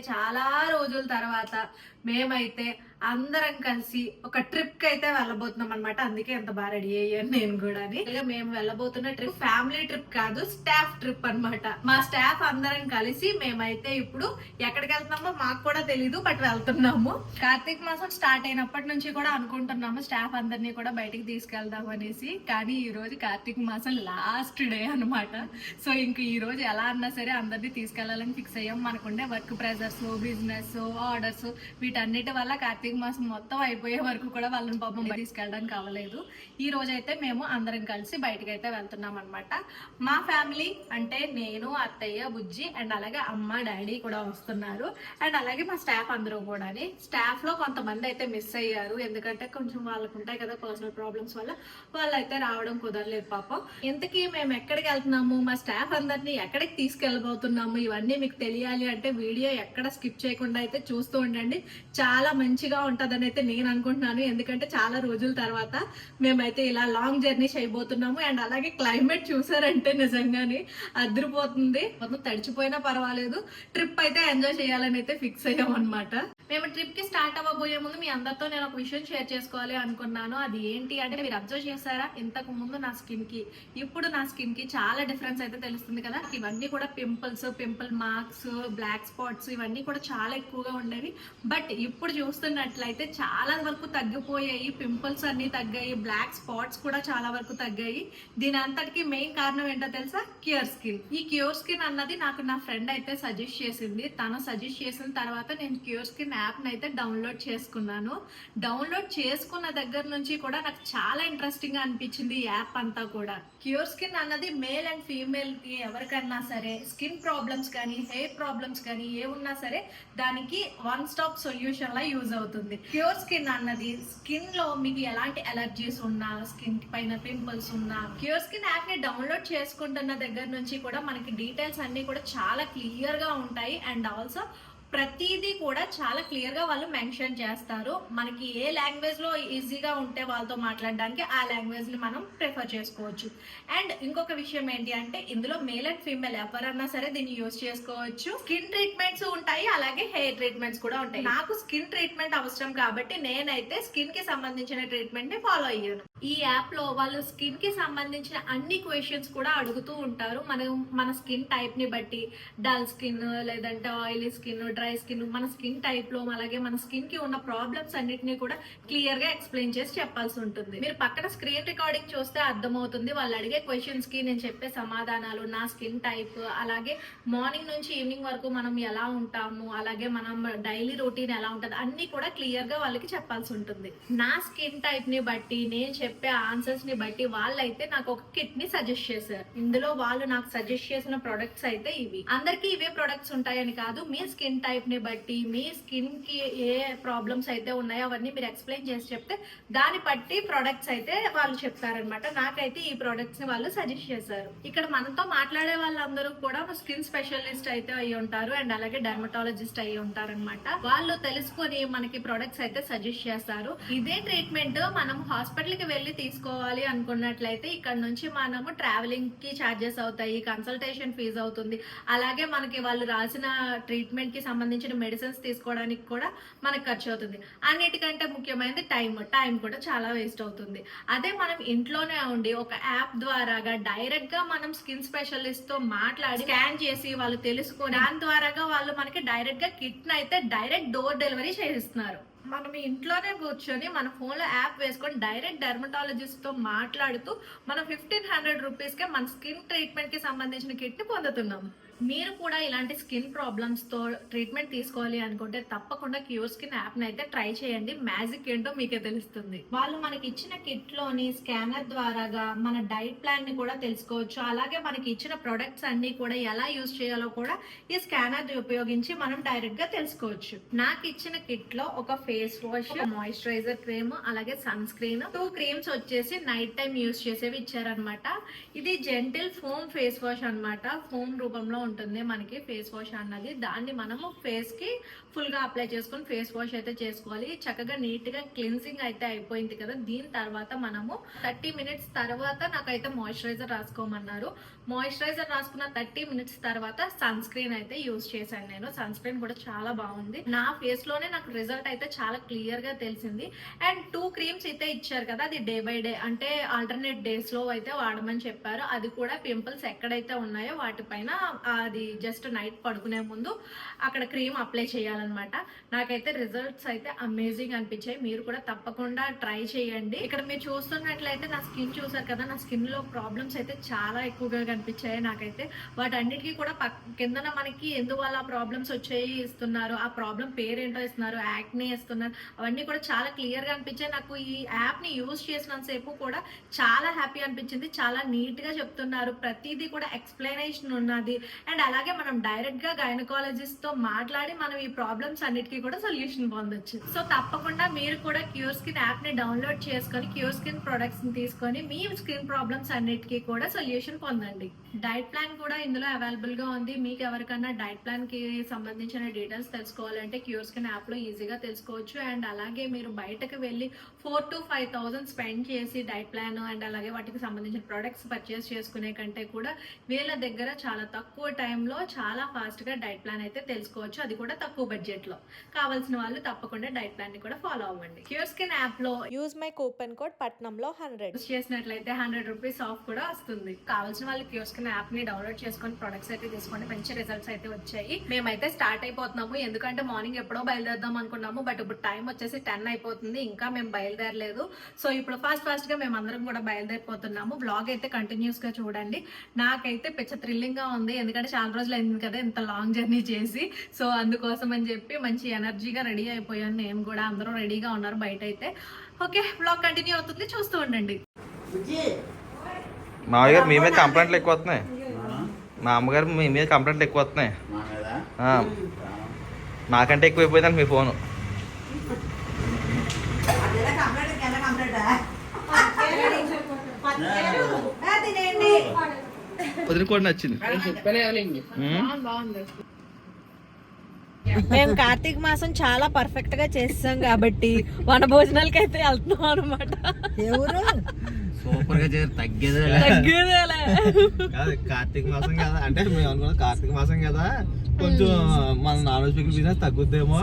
చాలా రోజుల తర్వాత మేమైతే అందరం కలిసి ఒక ట్రిప్కి అయితే వెళ్ళబోతున్నాం అనమాట అందుకే ఎంత బాగా రెడీ అయ్యాను నేను కూడా మేము వెళ్ళబోతున్న ట్రిప్ ఫ్యామిలీ ట్రిప్ కాదు స్టాఫ్ ట్రిప్ అన్నమాట. మా స్టాఫ్ అందరం కలిసి మేమైతే ఇప్పుడు ఎక్కడికి వెళ్తున్నామో మాకు కూడా తెలీదు బట్ వెళ్తున్నాము. కార్తీక మాసం స్టార్ట్ అయినప్పటి నుంచి కూడా అనుకుంటున్నాము స్టాఫ్ అందరినీ కూడా బయటికి తీసుకెళ్దాం అనేసి. కానీ ఈ రోజు కార్తీక మాసం లాస్ట్ డే అన్నమాట. సో ఇంక ఈ రోజు ఎలా అన్నా సరే అందరినీ తీసుకెళ్ళాలని ఫిక్స్ అయ్యాం. మనకుండే వర్క్ ప్రెజర్స్ బిజినెస్ ఆర్డర్స్ వీటన్నిటి వల్ల కార్తీక మాసం మొత్తం అయిపోయే వరకు కూడా వాళ్ళని పాపం తీసుకెళ్ళడానికి అవ్వలేదు ఈ రోజు అయితే మేము అందరం కలిసి బయటకు అయితే వెళ్తున్నాం అనమాట మా ఫ్యామిలీ అంటే నేను అత్తయ్య బుజ్జి అండ్ అలాగే అమ్మ డాడీ కూడా వస్తున్నారు. అండ్ అలాగే మా స్టాఫ్ అందరూ కూడా స్టాఫ్లో కొంతమంది అయితే మిస్ అయ్యారు. ఎందుకంటే కొంచెం వాళ్ళకు ఉంటాయి కదా పర్సనల్ ప్రాబ్లమ్స్ వల్ల వాళ్ళు అయితే రావడం కుదరలేదు పాపం. ఇంతకీ మేము ఎక్కడికి వెళ్తున్నాము? మా స్టాఫ్ అందరినీ ఎక్కడికి తీసుకెళ్ళబోతున్నాము? ఇవన్నీ మీకు తెలియాలి అంటే వీడియో ఎక్కడ స్కిప్ చేయకుండా అయితే చూస్తూ ఉండండి. చాలా మంచిగా ఉంటదని అయితే నేను అనుకుంటున్నాను. ఎందుకంటే చాలా రోజుల తర్వాత మేమైతే ఇలా లాంగ్ జర్నీ చేయబోతున్నాము అండ్ అలాగే క్లైమేట్ చూసారంటే నిజంగానే అదిరిపోతుంది. మొత్తం తడిచిపోయినా పర్వాలేదు. ట్రిప్ అయితే ఎంజాయ్ చేయాలని అయితే ఫిక్స్ అయ్యాం అనమాట మేము ట్రిప్కి స్టార్ట్ అవ్వబోయే ముందు మీ అందరితో నేను ఒక విషయం షేర్ చేసుకోవాలి అనుకున్నాను. అది ఏంటి అంటే మీరు అబ్జర్వ్ చేశారా? ఇంతకు ముందు నా స్కిన్కి ఇప్పుడు నా స్కిన్కి చాలా డిఫరెన్స్ అయితే తెలుస్తుంది కదా. ఇవన్నీ కూడా pimples pimple marks black spots ఇవన్నీ కూడా చాలా ఎక్కువగా ఉండేవి. బట్ ఇప్పుడు చూస్తున్నట్లయితే చాలా వరకు తగ్గిపోయాయి పింపుల్స్ అన్ని తగ్గాయి బ్లాక్ స్పాట్స్ కూడా చాలా వరకు తగ్గాయి. దీని అంతటికి మెయిన్ కారణం ఏంటో తెలుసా? క్యూర్ స్కిన్ ఈ క్యూర్ స్కిన్ అన్నది నాకు నా ఫ్రెండ్ అయితే సజెస్ట్ చేసింది. తను సజెస్ట్ చేసిన తర్వాత నేను క్యూర్ స్కిన్ యాప్ అయితే డౌన్లోడ్ చేసుకున్నాను. డౌన్లోడ్ చేసుకున్న దగ్గర నుంచి కూడా నాకు చాలా ఇంట్రెస్టింగ్గా అనిపించింది ఈ యాప్ అంతా కూడా. క్యూర్ స్కిన్ అన్నది మేల్ అండ్ ఫీమేల్కి ఎవరికన్నా సరే స్కిన్ ప్రాబ్లమ్స్ కానీ హెయిర్ ప్రాబ్లమ్స్ కానీ ఏ ఉన్నా సరే దానికి వన్ స్టాప్ సొల్యూషన్ లా యూజ్ అవుతుంది. క్యూర్ స్కిన్ అన్నది స్కిన్లో మీకు ఎలాంటి ఎలర్జీస్ ఉన్నా స్కిన్ పైన పింపుల్స్ ఉన్నా ప్యూర్ స్కిన్ యాప్ని డౌన్లోడ్ చేసుకుంటున్న దగ్గర నుంచి కూడా మనకి డీటెయిల్స్ అన్ని కూడా చాలా క్లియర్గా ఉంటాయి. అండ్ ఆల్సో ప్రతిదీ కూడా చాలా క్లియర్గా వాళ్ళు మెన్షన్ చేస్తారు. మనకి ఏ లాంగ్వేజ్లో ఈజీగా ఉంటే వాళ్ళతో మాట్లాడడానికి ఆ లాంగ్వేజ్ని మనం ప్రిఫర్ చేసుకోవచ్చు. అండ్ ఇంకొక విషయం ఏంటి అంటే ఇందులో మేల్ అండ్ ఫీమేల్ ఎవరన్నా సరే దీన్ని యూజ్ చేసుకోవచ్చు. స్కిన్ ట్రీట్మెంట్స్ ఉంటాయి అలాగే హెయిర్ ట్రీట్మెంట్స్ కూడా ఉంటాయి. నాకు స్కిన్ ట్రీట్మెంట్ అవసరం కాబట్టి నేనైతే స్కిన్కి సంబంధించిన ట్రీట్మెంట్ని ఫాలో అయ్యాను. ఈ యాప్లో వాళ్ళు స్కిన్కి సంబంధించిన అన్ని క్వశ్చన్స్ కూడా అడుగుతూ ఉంటారు. మనం మన స్కిన్ టైప్ని బట్టి డల్ స్కిన్ లేదంటే ఆయిలీ స్కిన్ డ్రై స్కిన్ మన స్కిన్ టైప్లో అలాగే మన స్కిన్కి ఉన్న ప్రాబ్లమ్స్ అన్నిటిని కూడా క్లియర్గా ఎక్స్ప్లెయిన్ చేసి చెప్పాల్సి ఉంటుంది. మీరు పక్కన స్క్రీన్ రికార్డింగ్ చూస్తే అర్థమవుతుంది. వాళ్ళు అడిగే క్వశ్చన్స్కి నేను చెప్పే సమాధానాలు నా స్కిన్ టైప్ అలాగే మార్నింగ్ నుంచి ఈవినింగ్ వరకు మనం ఎలా ఉంటాము అలాగే మనం డైలీ రొటీన్ ఎలా ఉంటుంది అన్ని కూడా క్లియర్గా వాళ్ళకి చెప్పాల్సి ఉంటుంది. నా స్కిన్ టైప్ని బట్టి నేను చెప్పే ఆన్సర్స్ని బట్టి వాళ్ళైతే నాకు ఒక కిట్ని సజెస్ట్ చేశారు. ఇందులో వాళ్ళు నాకు సజెస్ట్ చేసిన ప్రొడక్ట్స్ అయితే ఇవి. అందరికీ ఇవే ప్రొడక్ట్స్ ఉంటాయని కాదు మీ స్కిన్ టైప్ని బట్టి మీ స్కిన్కి ఏ ప్రాబ్లమ్స్ అయితే ఉన్నాయో అవన్నీ మీరు ఎక్స్ప్లెయిన్ చేసి చెప్తే దాన్ని బట్టి ప్రొడక్ట్స్ అయితే వాళ్ళు చెప్తారనమాట నాకైతే ఈ ప్రొడక్ట్స్ని వాళ్ళు సజెస్ట్ చేశారు. ఇక్కడ మనతో మాట్లాడే వాళ్ళందరూ కూడా స్కిన్ స్పెషలిస్ట్ అయితే అయి ఉంటారు. అండ్ అలాగే డర్మటాలజిస్ట్ అయి ఉంటారనమాట వాళ్ళు తెలుసుకొని మనకి ప్రొడక్ట్స్ అయితే సజెస్ట్ చేస్తారు. ఇదే ట్రీట్మెంట్ మనం హాస్పిటల్కి వెళ్ళి తీసుకోవాలి అనుకున్నట్లయితే ఇక్కడ నుంచి మనము ట్రావెలింగ్కి ఛార్జెస్ అవుతాయి కన్సల్టేషన్ ఫీజు అవుతుంది. అలాగే మనకి వాళ్ళు రాసిన ట్రీట్మెంట్కి సంబంధించిన మెడిసిన్స్ తీసుకోవడానికి కూడా మనకు ఖర్చు అవుతుంది. అన్నిటికంటే ముఖ్యమైనది టైం టైం కూడా చాలా వేస్ట్ అవుతుంది. అదే మనం ఇంట్లోనే ఉండి ఒక యాప్ ద్వారాగా డైరెక్ట్గా మనం స్కిన్ స్పెషలిస్ట్తో మాట్లాడి స్కాన్ చేసి వాళ్ళు తెలుసుకొని దాని ద్వారాగా వాళ్ళు మనకి డైరెక్ట్గా కిట్ని అయితే డైరెక్ట్ డోర్ డెలివరీ చేయిస్తున్నారు. మనం ఇంట్లోనే కూర్చొని మన ఫోన్లో యాప్ వేసుకొని డైరెక్ట్ డెర్మటాలజిస్ట్తో మాట్లాడుతూ మనం ఫిఫ్టీన్ హండ్రెడ్ రూపీస్కే మన స్కిన్ ట్రీట్మెంట్కి సంబంధించిన కిట్ పొందుతున్నాం. మీరు కూడా ఇలాంటి స్కిన్ ప్రాబ్లమ్స్తో ట్రీట్మెంట్ తీసుకోవాలి అనుకుంటే తప్పకుండా క్యూర్ స్కిన్ యాప్ని అయితే ట్రై చేయండి. మ్యాజిక్ ఏంటో మీకే తెలుస్తుంది. వాళ్ళు మనకి ఇచ్చిన కిట్లోని స్కానర్ ద్వారాగా మన డైట్ ప్లాన్ని కూడా తెలుసుకోవచ్చు. అలాగే మనకి ఇచ్చిన ప్రొడక్ట్స్ అన్ని కూడా ఎలా యూజ్ చేయాలో కూడా ఈ స్కానర్ ఉపయోగించి మనం డైరెక్ట్గా తెలుసుకోవచ్చు. నాకు ఇచ్చిన కిట్లో ఒక ఫేస్ వాష్ మాయిశ్చరైజర్ క్రీమ్ అలాగే సన్ స్క్రీన్ టూ క్రీమ్స్ వచ్చేసి నైట్ టైం యూజ్ చేసేవి ఇచ్చారనమాట ఇది జెంటిల్ ఫోమ్ ఫేస్ వాష్ అన్నమాట. ఫోమ్ రూపంలో ఉంటుంది మనకి ఫేస్ వాష్ అన్నది. దాన్ని మనము ఫేస్కి ఫుల్గా అప్లై చేసుకొని ఫేస్ వాష్ అయితే చేసుకోవాలి. చక్కగా నీట్గా క్లిన్సింగ్ అయితే అయిపోయింది కదా. దీని తర్వాత మనము థర్టీ మినిట్స్ తర్వాత నాకైతే మాయిశ్చరైజర్ రాసుకోమన్నారు. మాయిశ్చరైజర్ రాసుకున్న థర్టీ మినిట్స్ తర్వాత సన్ స్క్రీన్ అయితే యూజ్ చేశాను నేను. సన్ స్క్రీన్ కూడా చాలా బాగుంది. నా ఫేస్లోనే నాకు రిజల్ట్ అయితే చాలా క్లియర్గా తెలిసింది. అండ్ టూ క్రీమ్స్ అయితే ఇచ్చారు కదా అది డే బై డే అంటే ఆల్టర్నేట్ డేస్లో అయితే వాడమని చెప్పారు. అది కూడా పింపుల్స్ ఎక్కడైతే ఉన్నాయో వాటిపైన అది జస్ట్ నైట్ పడుకునే ముందు అక్కడ క్రీమ్ అప్లై చేయాలన్నమాట. నాకైతే రిజల్ట్స్ అయితే అమేజింగ్ అనిపించాయి. మీరు కూడా తప్పకుండా ట్రై చేయండి. ఇక్కడ మీరు చూస్తున్నట్లయితే నా స్కిన్ చూసారు కదా నా స్కిన్లో ప్రాబ్లమ్స్ అయితే చాలా ఎక్కువగా అనిపించాయి నాకైతే. వాటన్నిటికీ కూడా కిందన మనకి ఎందువల్ల ప్రాబ్లమ్స్ వచ్చాయి ఇస్తున్నారు ఆ ప్రాబ్లం పేరేంటో ఇస్తున్నారు యాక్నే ఇస్తున్నారు అవన్నీ కూడా చాలా క్లియర్గా అనిపించాయి. నాకు ఈ యాప్ని యూజ్ చేసినంతసేపు కూడా చాలా హ్యాపీ అనిపించింది. చాలా నీట్గా చెప్తున్నారు. ప్రతిదీ కూడా ఎక్స్ప్లెనేషన్ ఉన్నది. అండ్ అలాగే మనం డైరెక్ట్గా గైనకాలజిస్ట్తో మాట్లాడి మనం ఈ ప్రాబ్లమ్స్ అన్నిటికీ కూడా సొల్యూషన్ పొందొచ్చు. సో తప్పకుండా మీరు కూడా క్యూర్ స్కిన్ యాప్ని డౌన్లోడ్ చేసుకొని క్యూర్ స్కిన్ ప్రొడక్ట్స్ని తీసుకొని మీ స్కిన్ ప్రాబ్లమ్స్ అన్నిటికీ కూడా సొల్యూషన్ పొందండి. Bye. డైట్ ప్లాన్ కూడా ఇందులో అవైలబుల్గా ఉంది. మీకు ఎవరికైనా డైట్ ప్లాన్కి సంబంధించిన డీటెయిల్స్ తెలుసుకోవాలంటే క్యూర్ స్కిన్ యాప్లో ఈజీగా తెలుసుకోవచ్చు. అండ్ అలాగే మీరు బయటకు వెళ్ళి four to five thousand spend చేసి డైట్ ప్లాన్ అండ్ అలాగే వాటికి సంబంధించిన ప్రొడక్ట్స్ పర్చేస్ చేసుకునే కంటే కూడా వీళ్ళ దగ్గర చాలా తక్కువ టైంలో చాలా ఫాస్ట్గా డైట్ ప్లాన్ అయితే తెలుసుకోవచ్చు. అది కూడా తక్కువ బడ్జెట్లో. కావాల్సిన వాళ్ళు తప్పకుండా డైట్ ప్లాన్ని కూడా ఫాలో అవ్వండి. క్యూర్ స్కిన్ యాప్లో యూజ్ మై కూపన్ కోడ్ పట్నంలో హండ్రెడ్ యూస్ చేసినట్లయితే హండ్రెడ్ రూపీస్ ఆఫ్ కూడా వస్తుంది. కావాల్సిన వాళ్ళు క్యూర్ స్కిన్ యాప్ని డౌన్లోడ్ చేసుకొని ప్రొడక్ట్స్ అయితే తీసుకోండి. మంచి రిజల్ట్స్ అయితే వచ్చాయి. మేమైతే స్టార్ట్ అయిపోతున్నాము. ఎందుకంటే మార్నింగ్ ఎప్పుడో బయలుదేరదాం అనుకున్నాము. బట్ ఇప్పుడు టైం వచ్చేసి టెన్ అయిపోతుంది. ఇంకా మేము బయలుదేరలేదు. సో ఇప్పుడు ఫాస్ట్ ఫాస్ట్గా మేము అందరం కూడా బయలుదేరిపోతున్నాము. బ్లాగ్ అయితే కంటిన్యూస్గా చూడండి. నాకైతే పిచ్చ థ్రిల్లింగ్గా ఉంది. ఎందుకంటే చాలా రోజులు అయింది కదా ఇంత లాంగ్ జర్నీ చేసి. సో అందుకోసం అని చెప్పి మంచి ఎనర్జీగా రెడీ అయిపోయాను. నేను కూడా అందరూ రెడీగా ఉన్నారు బయట అయితే ఓకే బ్లాగ్ కంటిన్యూ అవుతుంది. చూస్తూ ఉండండి. మామయ్య గారు మీ మీద కంప్లైంట్లు ఎక్కువ వస్తున్నాయి మా అమ్మగారు మీ మీద కంప్లైంట్లు ఎక్కువ వస్తున్నాయి నాకంటే ఎక్కువైపోయిందండి మీ ఫోను. వదిలికోండి నచ్చింది. మేము కార్తీక మాసం చాలా పర్ఫెక్ట్గా చేస్తాం కాబట్టి వన భోజనాలకి అయితే వెళ్తున్నాం అనమాట ఎవరు? సూపర్గా చేసి తగ్గేది తగ్గేదేలే. కాదు కార్తీక మాసం కదా. అంటే మేము అనుకున్నాం కార్తీక మాసం కదా. కొంచెం మన నాన్ వెజ్ పిక్కల బిజినెస్ తగ్గుద్దేమో.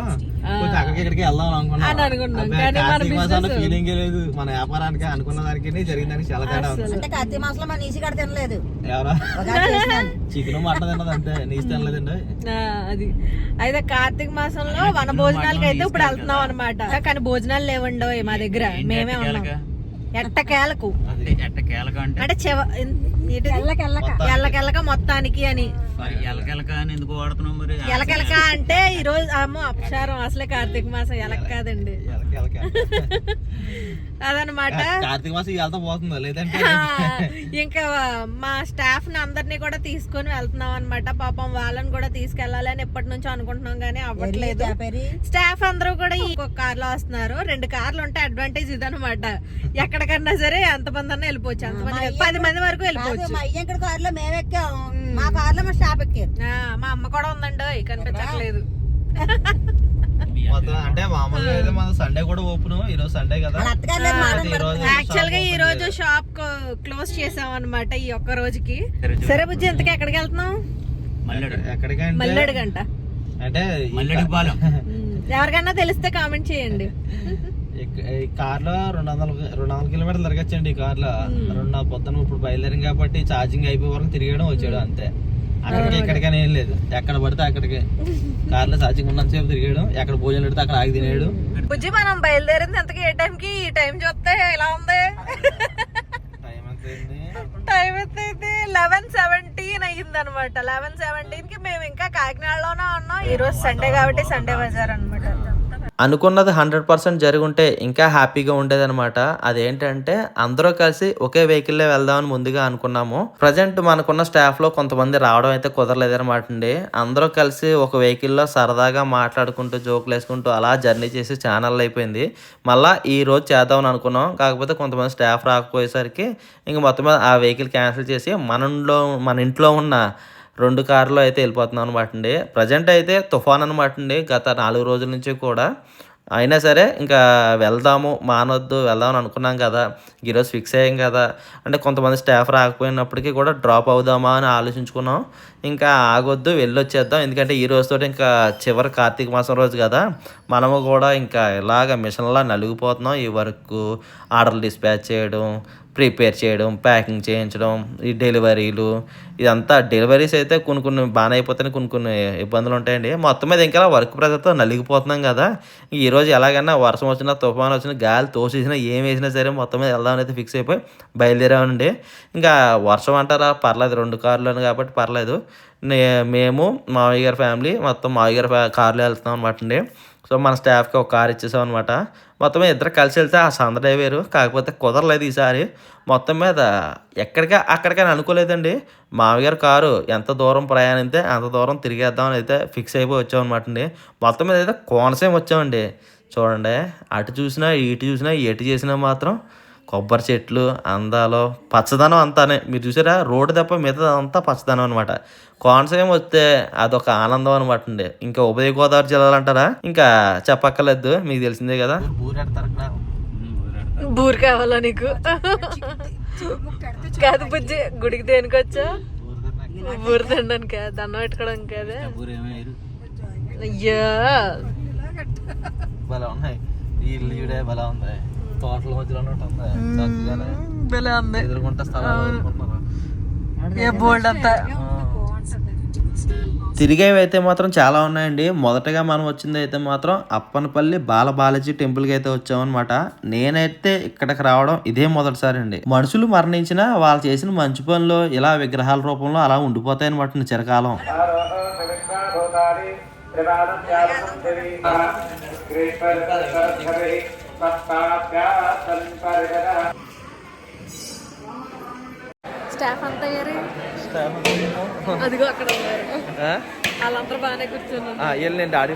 కొంచెం అక్కడికి ఇక్కడికి వెళ్దాం అనుకున్నాం. కార్తీక ఫీలింగ్ లేదు. మన వ్యాపారానికి అనుకున్న దానికి జరిగిందానికి చాలా తేడా. అంటే కార్తీక మాసంలో మన ఈసి కడ తినలేదు. ఎవరా. చికెన్ మటన్ తిన్నది అంతే. నీసు తినలేదండి అది. అయితే కార్తీక మాసంలో వన భోజనాలకి అయితే ఇప్పుడు వెళ్తున్నాం అనమాట కానీ భోజనాలు లేవండో మా దగ్గర. మేమే ఉన్నాం. ఎట్టకేలకు. ఎట్ట కేలక అంటే? అంటే చెవ ఎల్లకెళ్ళక మొత్తానికి. అని. ఎలకెలక అని ఎందుకు వాడుతున్నాం మరి? ఎలకెలక అంటే ఈ రోజు అమ్మో అపచారం. అసలే కార్తీక మాసం ఎలక కాదండి. అదనమాట. కార్తీక మాసం వెళ్తా పోతుందా? లేదంటే ఇంకా మా స్టాఫ్ని అందరినీ కూడా తీసుకొని వెళ్తున్నాం అనమాట పాపం వాళ్ళని కూడా తీసుకెళ్ళాలి అని ఎప్పటి నుంచో అనుకుంటున్నాం కానీ అవ్వట్లేదు. స్టాఫ్ అందరూ కూడా ఇంకొక కార్లో వస్తున్నారు. రెండు కార్లు ఉంటే అడ్వాంటేజ్ ఇదనమాట ఎక్కడికన్నా సరే ఎంతమంది అన్నా వెళ్ళిపోవచ్చు. అంతమంది పది మంది వరకు వెళ్ళిపోవచ్చు. మా అయ్యంకడ కారులో మేము ఎక్కాం మా కారులో మా స్టాప్ ఎక్కారు. ఆ, మా అమ్మ కూడా ఉందండి కనిపించట్లేదు. మొత్తం అంటే మామూలుగా అయితే మన సండే కూడా ఓపెన్ ఈ రోజు సండే కదా. వాళ్ళ అత్తగారు లేదు, మాట అయితే ఈ రోజు యాక్చువల్గా ఈ రోజు. షాప్ క్లోజ్ చేసాం అనమాట ఈ ఒక్క రోజుకి. సరే బుజ్జి. ఎంతకి ఎక్కడికి వెళ్తున్నాం మల్లెడు. ఎక్కడికంటే మల్లెడు గంట అంటే మల్లెడు పాలెం ఎవరికైనా తెలిస్తే కామెంట్ చేయండి. ఈ కార్లో రెండు వందల రెండు వందల కిలోమీటర్లు తిరగచ్చండి ఈ కార్లో రెండు పొద్దున ఇప్పుడు బయలుదేరం కాబట్టి ఛార్జింగ్ అయిపోయే వరకు తిరగడం వచ్చాడు అంతే. అక్కడికి ఇక్కడికని ఏం లేదు. ఎక్కడ పడితే అక్కడికి. కార్లో ఛార్జింగ్ ఉన్నంతసేపు తిరిగాడు. ఎక్కడ భోజనం పెడితే అక్కడ ఆగి తినేడు. బుజ్జి మనం బయలుదేరింది ఎంతకి ఏ టైంకి ఈ టైం చూస్తే ఎలా ఉంది? టైం టైం అయితే లెవెన్ సెవెంటీన్ అయ్యింది అనమాట లెవెన్ సెవెంటీన్కి మేము ఇంకా కాకినాడలోనే ఉన్నాం. ఈ రోజు సండే కాబట్టి సండే బజార్ అనమాట అనుకున్నది హండ్రెడ్ పర్సెంట్ జరుగుంటే ఇంకా హ్యాపీగా ఉండేదన్నమాట. అదేంటంటే అందరూ కలిసి ఒకే వెహికల్లో వెళ్దామని ముందుగా అనుకున్నాము. ప్రజెంట్ మనకున్న స్టాఫ్లో కొంతమంది రావడం అయితే కుదరలేదన్నమాట అండి. అందరూ కలిసి ఒక వెహికల్లో సరదాగా మాట్లాడుకుంటూ జోకులు వేసుకుంటూ అలా జర్నీ చేసి ఛానల్ అయిపోయింది. మళ్ళీ ఈ రోజు చేద్దామని అనుకున్నాం. కాకపోతే కొంతమంది స్టాఫ్ రాకపోయేసరికి ఇంక మొత్తం ఆ వెహికల్ క్యాన్సిల్ చేసి మనలో మన ఇంట్లో ఉన్న రెండు కార్లు అయితే వెళ్ళిపోతున్నాం అనమాట అండి. ప్రజెంట్ అయితే తుఫాన్ అనమాట అండి. గత నాలుగు రోజుల నుంచి కూడా. అయినా సరే ఇంకా వెళ్దాము మానొద్దు వెళ్దామని అనుకున్నాం కదా. ఈరోజు ఫిక్స్ అయ్యాం కదా. అంటే కొంతమంది స్టాఫ్ రాకపోయినప్పటికీ కూడా డ్రాప్ అవుదామా అని ఆలోచించుకున్నాం. ఇంకా ఆగొద్దు వెళ్ళొచ్చేద్దాం. ఎందుకంటే ఈ రోజుతో ఇంకా చివరి కార్తీక మాసం రోజు కదా. మనము కూడా ఇంకా ఇలాగ మిషన్లా నలిగిపోతున్నాం. ఈ వరకు ఆర్డర్లు డిస్పాచ్ చేయడం ప్రిపేర్ చేయడం ప్యాకింగ్ చేయించడం ఈ డెలివరీలు ఇదంతా డెలివరీస్ అయితే కొన్ని కొన్ని బాగానే అయిపోతాయి కొన్ని కొన్ని ఇబ్బందులు ఉంటాయండి. మొత్తం మీద ఇంకా వర్క్ ప్రజలతో నలిగిపోతున్నాం కదా. ఈరోజు ఎలాగైనా వర్షం వచ్చినా తుఫాన్ వచ్చినా గాలి తోసేసినా ఏం వేసినా సరే మొత్తం మీద వెళ్దామని అయితే ఫిక్స్ అయిపోయి బయలుదేరామండి. ఇంకా వర్షం అంటారా? పర్లేదు రెండు కార్లు కాబట్టి పర్లేదు. నే మేము మావయ్య గారి ఫ్యామిలీ మొత్తం మావయ్య గారి కార్లో వెళ్తున్నాం అనమాట అండి. సో మన స్టాఫ్కి ఒక కార్ ఇచ్చేసాం అనమాట మొత్తం ఇద్దరు కలిసి వెళ్తే ఆ సందడే వేరు కాకపోతే కుదరలేదు ఈసారి. మొత్తం మీద ఎక్కడికా అక్కడికని అనుకోలేదండి. మామగారు కారు ఎంత దూరం ప్రయాణిస్తే అంత దూరం తిరిగేద్దామని అయితే ఫిక్స్ అయిపోయి వచ్చాం అనమాట అండి మొత్తం మీద అయితే కోనసీమ వచ్చామండి. చూడండి అటు చూసినా ఇటు చూసినా ఎటు చేసినా మాత్రం కొబ్బరి చెట్లు అందాలు పచ్చదనం అంతానే. మీరు చూసారా? రోడ్డు తప్ప మిగతా అంతా పచ్చదనం అనమాట కోనసీమ వస్తే అదొక ఆనందం అనమాట అండి. ఇంకా ఉభయ గోదావరి జిల్లాలు అంటారా? ఇంకా చెప్పక్కర్లేదు మీకు తెలిసిందే కదా. బూరు కావాలా నీకు? కాదు బుజ్జి గుడికి దేనికి వచ్చా? బూరు తినడానికి దండం పెట్టుకోవడానికి కదా. అయ్యా. భలే ఉన్నాయి. ఈ భలే ఉంది. తోటల మధ్యలో ఉన్నట్టు ఉంది. చక్కగానే భలే ఉంది. ఎదురుకుంటే స్థలాలు కొనుక్కుంటున్నారు. ఏ బోల్డ్ అంతా? తిరిగేవి అయితే మాత్రం చాలా ఉన్నాయండి. మొదటగా మనం వచ్చింది అయితే మాత్రం అప్పనపల్లి బాల బాలాజీ టెంపుల్కి అయితే వచ్చామన్నమాట. నేనైతే ఇక్కడికి రావడం ఇదే మొదటిసారి అండి. మనుషులు మరణించినా వాళ్ళు చేసిన మంచి పనులు ఇలా విగ్రహాల రూపంలో అలా ఉండిపోతాయి అనమాట చిరకాలం. స్టాఫ్ అంతా అదిగో అక్కడ ఉన్నారు. వాళ్ళందరూ బాగానే కూర్చున్నారు. వెళ్ళండి డాడీ.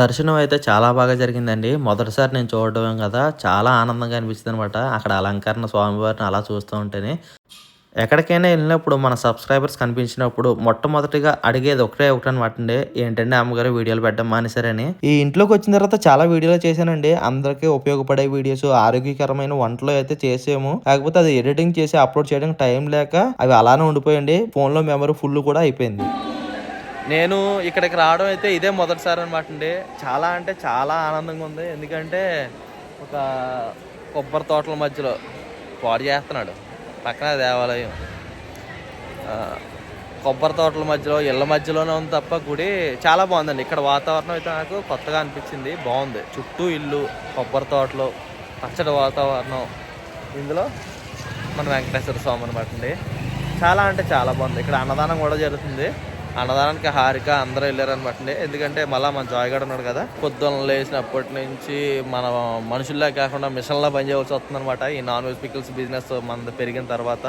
దర్శనం అయితే చాలా బాగా జరిగిందండి. మొదటిసారి నేను చూడడం కదా చాలా ఆనందంగా అనిపిస్తుంది అనమాట అక్కడ అలంకరణ స్వామివారిని అలా చూస్తూ ఉంటేనే. ఎక్కడికైనా వెళ్ళినప్పుడు మన సబ్స్క్రైబర్స్ కనిపించినప్పుడు మొట్టమొదటిగా అడిగేది ఒకటే ఒకటి అనమాట అండి. ఏంటంటే అమ్మగారు వీడియోలు పెట్టడం మానేశారని. ఈ ఇంట్లోకి వచ్చిన తర్వాత చాలా వీడియోలు చేశానండి. అందరికీ ఉపయోగపడే వీడియోస్ ఆరోగ్యకరమైన వంటలు అయితే చేసాము. కాకపోతే అది ఎడిటింగ్ చేసి అప్లోడ్ చేయడానికి టైం లేక అవి అలానే ఉండిపోయండి ఫోన్లో మెమరీ ఫుల్ కూడా అయిపోయింది. నేను ఇక్కడికి రావడం అయితే ఇదే మొదటిసారి అనమాట అండి. చాలా అంటే చాలా ఆనందంగా ఉంది. ఎందుకంటే ఒక కొబ్బరి తోటల మధ్యలో పాడు చేస్తున్నాడు. పక్కన దేవాలయం. కొబ్బరి తోటల మధ్యలో ఇళ్ళ మధ్యలోనే ఉంది తప్ప గుడి చాలా బాగుందండి. ఇక్కడ వాతావరణం అయితే నాకు కొత్తగా అనిపించింది. బాగుంది. చుట్టూ ఇల్లు కొబ్బరి తోటలు పచ్చడి వాతావరణం. ఇందులో మన వెంకటేశ్వర స్వామి అనమాట అండి. చాలా అంటే చాలా బాగుంది. ఇక్కడ అన్నదానం కూడా జరుగుతుంది. అన్నదానానికి హారిక అందరూ వెళ్ళారనమాట ఎందుకంటే మళ్ళీ మన జాయిగడ్ ఉన్నాడు కదా పొద్దున్న లేచినప్పటి నుంచి మన మనుషుల్లా కాకుండా మిషన్లా పనిచేయవలసి వస్తుంది అనమాట ఈ నాన్ వెజ్ పికిల్స్ బిజినెస్ మన పెరిగిన తర్వాత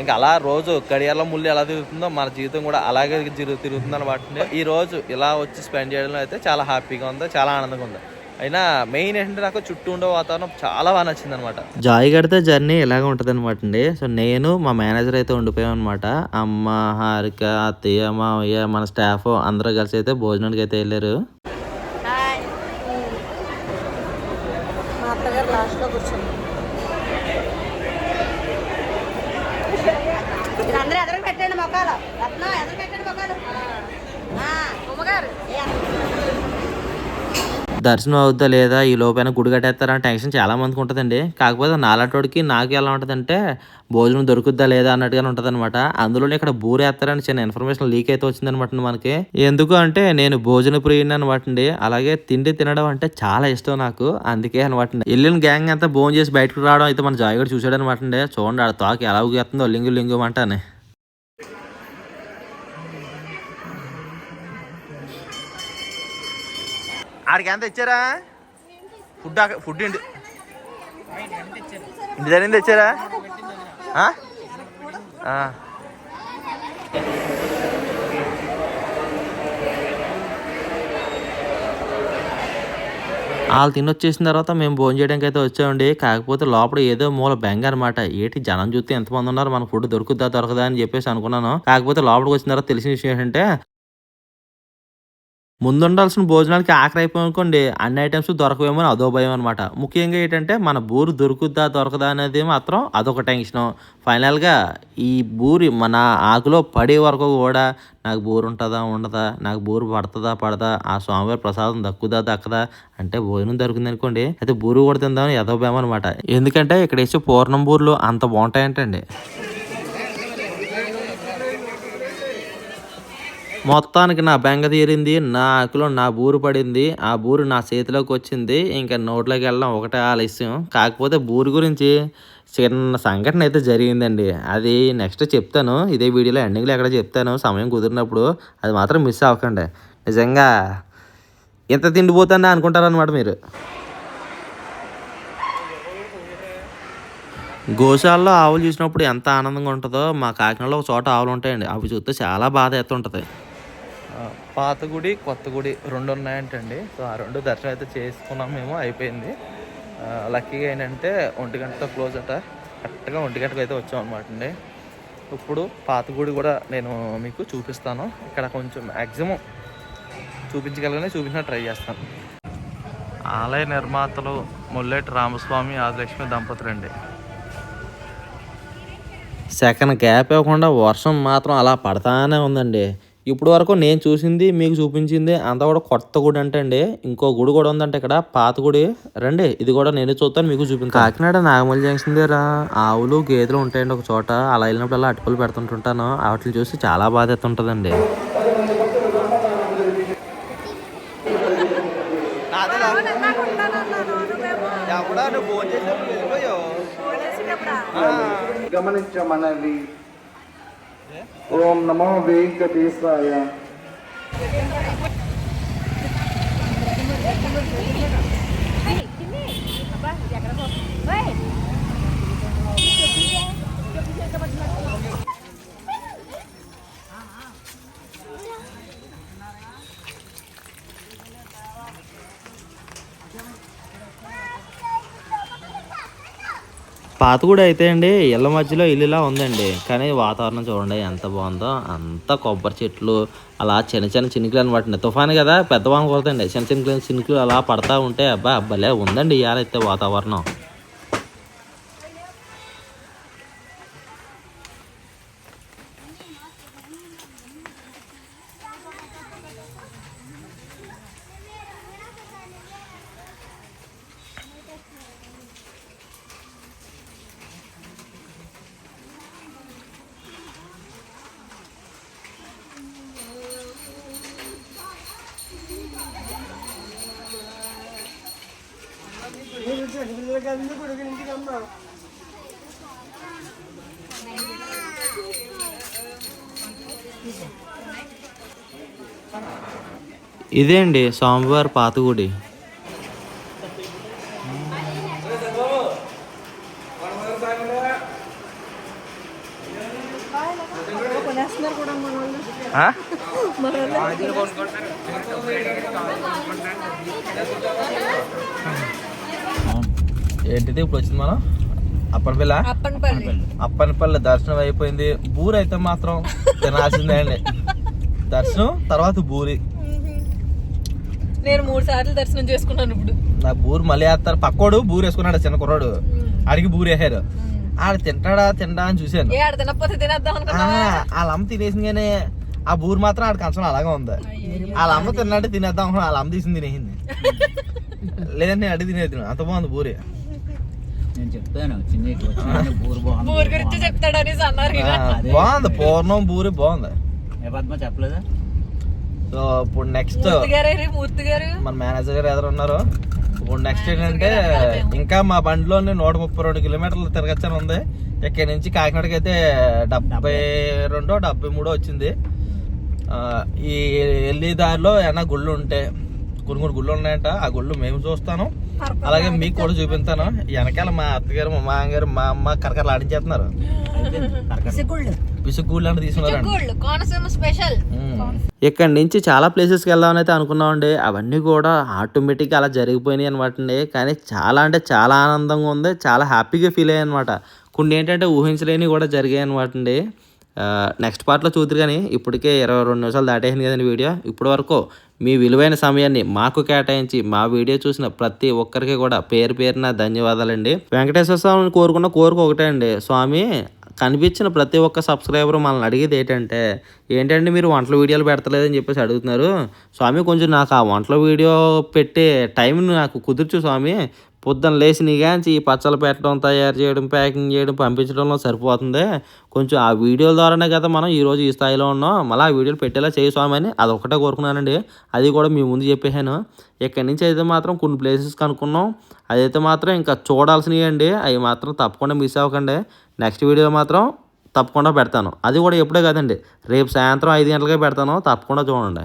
ఇంకా అలా రోజు కడియాల ముళ్ళు ఎలా తిరుగుతుందో మన జీవితం కూడా అలాగే తిరుగు తిరుగుతుంది అనమాట ఈ రోజు ఇలా వచ్చి స్పెండ్ చేయడంలో అయితే చాలా హ్యాపీగా ఉంది చాలా ఆనందంగా ఉంది. అయినా మెయిన్ ఏంటంటే నాకు చుట్టూ ఉండే వాతావరణం చాలా బాగా నచ్చింది అనమాట జాయ్ కడితే జర్నీ ఎలాగ ఉంటుంది అనమాట అండి సో నేను మా మేనేజర్ అయితే ఉండిపోయాం అనమాట అమ్మ హారిక అత్తయ్య మావయ్య మన స్టాఫ్ అందరూ కలిసి అయితే భోజనానికి అయితే వెళ్ళారు మా అత్తగారు లాస్ట్లో కూర్చుంది ఇక్కడ అందరూ ఎదురు పెట్టండి మొక్కలు రత్న ఎదురు పెట్టండి మొక్కలు అమ్మగారు దర్శనం అవుద్దా లేదా? ఈ లోపైన గుడి కట్టేస్తారని టెన్షన్ చాలా మందికి ఉంటుందండి. కాకపోతే నాలాటోడికి నాకు ఎలా ఉంటుందంటే భోజనం దొరుకుద్దా లేదా అన్నట్టుగానే ఉంటుంది అనమాట అందులోనే ఇక్కడ బూరేస్తారని చిన్న ఇన్ఫర్మేషన్ లీక్ అయితే వచ్చిందనమాట మనకి. ఎందుకు అంటే నేను భోజన ప్రియుని అనమాట అండి. అలాగే తిండి తినడం అంటే చాలా ఇష్టం నాకు. అందుకే అనమాట అండి. వెళ్ళిన గ్యాంగ్ అంతా భోజనం చేసి బయటకు రావడం అయితే మన జాయ్ కూడా చూసాడు అనమాట అండి. చూడండి ఆ తాకి ఎలా ఊగేస్తుందో లింగు లింగు అంటానే ఆడికి ఎంత ఇచ్చారా? ఫుడ్ ఫుడ్ ఇంటి ఇంటి దగ్గర తెచ్చారా వాళ్ళు తినొచ్చేసిన తర్వాత మేము భోజనం చేయడానికి అయితే వచ్చామండి. కాకపోతే లోపల ఏదో మూల బెంగ అనమాట ఏంటి జనం చూస్తే ఎంతమంది ఉన్నారు? మనకు ఫుడ్ దొరుకుద్దా దొరకదా అని చెప్పేసి అనుకున్నాను. కాకపోతే లోపలికి వచ్చిన తర్వాత తెలిసిన విషయం ఏంటంటే ముందుండాల్సిన భోజనాలకి ఆఖరి అయిపోయనుకోండి అన్ని ఐటమ్స్ దొరకవేమో అని అదో భయం అనమాట ముఖ్యంగా ఏంటంటే మన బూరు దొరుకుద్దా దొరకదా అనేది మాత్రం అదొక టెన్షన్ ఫైనల్గా ఈ బూరి మన ఆకులో పడే వరకు కూడా నాకు బూరు ఉంటుందా ఉండదా నాకు బూరు పడుతుందా పడదా ఆ స్వామివారి ప్రసాదం దక్కుదా దక్కదా అంటే భోజనం దొరికింది అనుకోండి అయితే బూరు కూడా తిందామని ఎదో భయం అనమాట ఎందుకంటే ఇక్కడ వేసే పూర్ణం బూరులు అంత బాగుంటాయంటండి. మొత్తానికి నా బెంగ తీరింది నా ఆకులో నా బూరు పడింది ఆ బూరు నా చేతిలోకి వచ్చింది ఇంకా నోట్లోకి వెళ్ళడం ఒకటే ఆలస్యం. కాకపోతే బూరు గురించి చిన్న సంఘటన అయితే జరిగిందండి. అది నెక్స్ట్ చెప్తాను. ఇదే వీడియోలో ఎండింగ్లో ఎక్కడ చెప్తాను. సమయం కుదిరినప్పుడు అది మాత్రం మిస్ అవ్వకండి. నిజంగా ఎంత తిండిపోతుందా అనుకుంటారనమాట మీరు. గోశాలలో ఆవులు చూసినప్పుడు ఎంత ఆనందంగా ఉంటుందో. మా కాకినాడలో ఒక చోట ఆవులు ఉంటాయండి. అవి చూస్తే చాలా బాధ ఎత్తుంటుంది పాత గుడి కొత్త గుడి రెండు ఉన్నాయంటండి. సో ఆ రెండు దర్శనం అయితే చేసుకున్నాం మేము అయిపోయింది. లక్కీగా ఏంటంటే ఒంటి గంటతో క్లోజ్ అట. కరెక్ట్గా ఒంటి గంటకు అయితే వచ్చాం అనమాట అండి. ఇప్పుడు పాత గుడి కూడా నేను మీకు చూపిస్తాను. ఇక్కడ కొంచెం మ్యాక్సిమం చూపించగలగానే చూపించిన ట్రై చేస్తాను. ఆలయ నిర్మాతలు ముల్లెట్ రామస్వామి ఆదిలక్ష్మి దంపతులండి సెకండ్ గ్యాప్ ఇవ్వకుండా వర్షం మాత్రం అలా పడతానే ఉందండి. ఇప్పుడు వరకు నేను చూసింది మీకు చూపించింది అంతా కూడా కొత్త గుడి అంటే అండి ఇంకో గుడి కూడా ఉందంటే ఇక్కడ పాత గుడి. రండి ఇది కూడా నేను చూస్తాను మీకు చూపించాను కాకినాడ నాగమల్లి జంక్షన్ దగ్గర ఆవులు గేదెలు ఉంటాయండి ఒక చోట. అలా వెళ్ళినప్పుడు అలా అటుకులు పెడుతుంటుంటాను. వాటిని చూసి చాలా బాధ ఎత్తుంటుందండి. గమనించమన్నది ఓం నమో వెంకటేశాయ. ఎక్కడ కూడా అయితే అండి ఇళ్ళ మధ్యలో ఇల్లులా ఉందండి. కానీ వాతావరణం చూడండి ఎంత బాగుందో అంత కొబ్బరి చెట్లు అలా చిన్న చిన్న చినుకులు అనమాట తుఫాన్ కదా పెద్ద వాన చిన్న చిన్న చినుకులు అలా పడతా ఉంటే అబ్బా భలే ఉందండి ఇవాళ అయితే వాతావరణం. ఇదే అండి స్వామివారి పాత గుడి ఆ? ఏంటిది ఇప్పుడు వచ్చింది మనం అప్పటిపిల్ల అప్పనపల్లి. అప్పనిపల్లి దర్శనం అయిపోయింది. బూరి అయితే మాత్రం తినాల్సిందే అండి. దర్శనం తర్వాత బూరి. నేను మూడు సార్లు దర్శనం చేసుకున్నాను ఇప్పుడు. నా బూరు మళ్ళీ వేస్తారు. పక్కోడు బూరు వేసుకున్నాడు చిన్న కుర్రాడు. ఆడికి బూరు వేసారు. ఆడు తింటాడా తింటా అని చూశాను. ఏ ఆడ తినకపోతే తినేద్దాం ఆ, అనుకున్నా వాళ్ళ అమ్మ తినేసింది కానీ ఆ బూరు మాత్రం ఆడి కంచం అలాగే ఉంది. వాళ్ళ అమ్మ తిన్నట్టు తినేద్దాం అనుకున్నా వాళ్ళ అమ్మ తీసింది తినేసింది. లేదంటే నేను అడిగి తినేది అంత బాగుంది బూరి. నేను చెప్తాను చిన్న ఊరు బాగుంది గురించి చెప్తాడనేసి అన్నారు బాగుంది పూర్ణం బూరి బాగుంది. ఏ పద్మ చెప్పలేదా? సో ఇప్పుడు నెక్స్ట్ మూర్తి గారు మన మేనేజర్ గారు ఎవరు ఉన్నారు? ఇప్పుడు నెక్స్ట్ ఏంటంటే ఇంకా మా బండిలోని నూట ముప్పై రెండు కిలోమీటర్లు తిరగచ్చని ఉంది. ఇక్కడి నుంచి కాకినాడకి అయితే డెబ్బై రెండో డెబ్బై మూడో వచ్చింది. ఆ, ఈ వెళ్ళే దారిలో ఏమైనా గుళ్ళు ఉంటే కొన్ని కొన్ని గుళ్ళు ఉన్నాయంట ఆ గుళ్ళు మేము చూస్తాను. అలాగే మీకు కూడా చూపిస్తాను. వెనకాల మా అత్తగారు మా మామగారు మా అమ్మ కరకరలు ఆడించేస్తున్నారు. అంటే స్పెషల్. ఇక్కడ నుంచి చాలా ప్లేసెస్కి వెళ్దామని అయితే అనుకున్నామండి. అవన్నీ కూడా ఆటోమేటిక్గా అలా జరిగిపోయినాయి అనమాట అండి. కానీ చాలా అంటే చాలా ఆనందంగా ఉంది. చాలా హ్యాపీగా ఫీల్ అయ్యాయి అనమాట కొన్ని ఏంటంటే ఊహించలేనివి కూడా జరిగాయి అనమాట అండి. నెక్స్ట్ పార్ట్లో చూద్దరు కానీ ఇప్పటికే ఇరవై రెండు నిమిషాలు దాటేసింది కదండి వీడియో. ఇప్పటి వరకు మీ విలువైన సమయాన్ని మాకు కేటాయించి మా వీడియో చూసిన ప్రతి ఒక్కరికి కూడా పేరు పేరున ధన్యవాదాలండి. వెంకటేశ్వర స్వామిని కోరుకున్న కోరిక ఒకటే అండి. స్వామి కనిపించిన ప్రతి ఒక్క సబ్స్క్రైబర్ మనల్ని అడిగేది ఏంటంటే ఏంటంటే మీరు వంటల వీడియోలు పెడతలేదని చెప్పేసి అడుగుతున్నారు? స్వామి కొంచెం నాకు ఆ వంటల వీడియో పెట్టే టైం నాకు కుదుర్చు స్వామి. పొద్దున్న లేచి నీగాంచి ఈ పచ్చళ్ళు పెట్టడం తయారు చేయడం ప్యాకింగ్ చేయడం పంపించడంలో సరిపోతుంది. కొంచెం ఆ వీడియోల ద్వారానే కదా మనం ఈరోజు ఈ స్థాయిలో ఉన్నాం. మళ్ళీ ఆ వీడియోలు పెట్టేలా చేయి స్వామి అని అది ఒకటే కోరుకున్నానండి. అది కూడా మీ ముందు చెప్పేశాను. ఇక్కడి నుంచి అయితే మాత్రం కొన్ని ప్లేసెస్ కనుక్కున్నాం. అదైతే మాత్రం ఇంకా చూడాల్సినవి అండి అవి మాత్రం తప్పకుండా మిస్ అవ్వకండి. నెక్స్ట్ వీడియో మాత్రం తప్పకుండా పెడతాను. అది కూడా ఎప్పుడే కదండి. రేపు సాయంత్రం ఐదు గంటలకే పెడతాను. తప్పకుండా చూడండి.